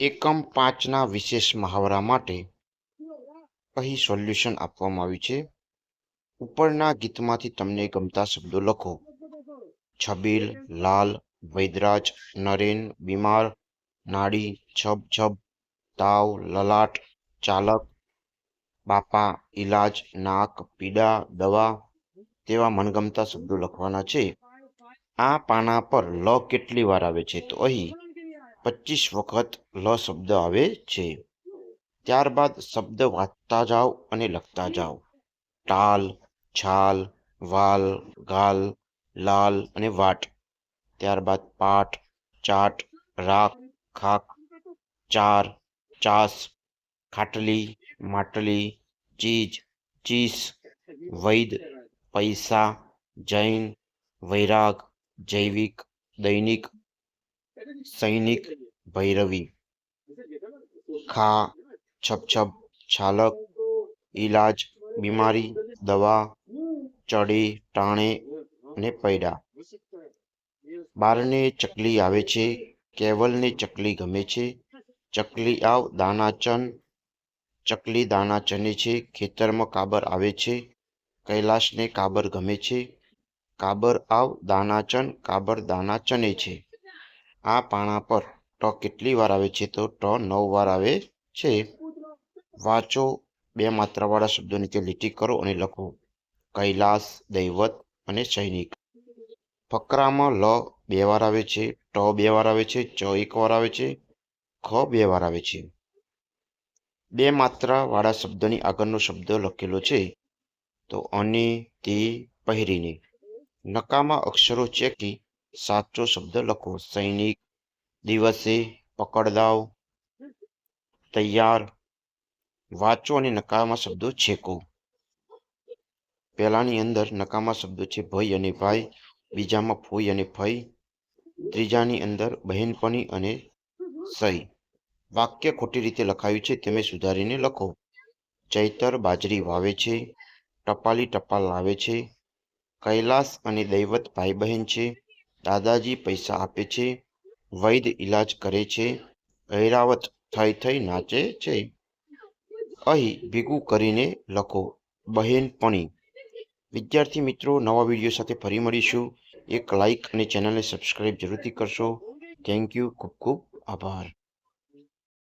એકમ પાંચના વિશેષ મહાવરા માટે અહીં સોલ્યુશન આપવામાં આવ્યું છે. ઉપરના ગીતમાંથી તમને ગમતા શબ્દો લખો. છબીલ, લાલ, વૈદરાજ, નરેન, બીમાર, નાડી, છબ છબ, તાવ, લલાટ, ચાલક, બાપા, ઈલાજ, નાક, પીડા, દવા તેવા મનગમતા શબ્દો લખવાના છે. આ પાના પર લ કેટલી વાર આવે છે તો અહીં પચીસ વખત લ શબ્દ આવે છે. ત્યારબાદ શબ્દ વાંચતા જાઓ અને લખતા જાઓ. ટાલ, છાલ, વાલ, ગાલ, લાલ અને વાટ. ત્યારબાદ પાટ ચાટ, રાખ ખાક ચાર, ચાસ, ખાટલી, માટલી, ચીજ, ચીસ, વૈદ, પૈસા, જૈન, વૈરાગ, જૈવિક, દૈનિક સૈનિક ભૈરવી, ખા, છપછપ, છાલક, ઈલાજ, બીમારી, દવા, ચડી, ટાણે અને પૈડા. બારને ચકલી આવે છે, કેવલને ચકલી ગમે છે. ચકલી આવ દાનાચન, ચકલી દાણા ચને છે, ખેતરમાં કાબર આવે છે. કૈલાશને કાબર ગમે છે. કાબર આવ દાનાચન, કાબર દાના ચને છે. આ પાણા પર ટ કેટલી વાર આવે છે તો ટ નવ વાર આવે છે. વાંચો બે માત્રાવાળા શબ્દો નીચે લીટી કરો અને લખો. કૈલાસ, દૈવત અને સૈનિક. ફકરામાં લ બે વાર આવે છે, ટ બે વાર આવે છે, ચ એક વાર આવે છે, ખ બે વાર આવે છે. બે માત્રાવાળા શબ્દની આગળનો શબ્દ લખેલો છે. તો અને, તે, પહેરીને. નકામા અક્ષરો ચેકી સાચો શબ્દ લખો. સૈનિક દિવસે પકડદાવ, તૈયાર, વાંચો અને નકામા શબ્દો છેકો. પહેલાની અંદર નકામા શબ્દો છે ભય અને ભાઈ, બીજામાં ફોઈ અને ફઈ, ત્રીજાની અંદર બહેનપણી અને સહી. વાક્ય ખોટી રીતે લખાયું છે તમે સુધારીને લખો. ચૈતર બાજરી વાવે છે, ટપાલી ટપાલ લાવે છે, કૈલાસ અને દૈવત ભાઈ બહેન છે દાદાજી પૈસા આપે છે, વૈદ ઈલાજ કરે છે, ઐરાવત થઈ થઈ નાચે છે. અહીં ભેગું કરીને લખો બહેનપણી વિદ્યાર્થી મિત્રો, નવા વીડિયો સાથે ફરી મળીશું. એક લાઇક અને ચેનલને સબસ્ક્રાઈબ જરૂરથી કરશો. થેન્ક યુ, ખૂબ ખૂબ આભાર.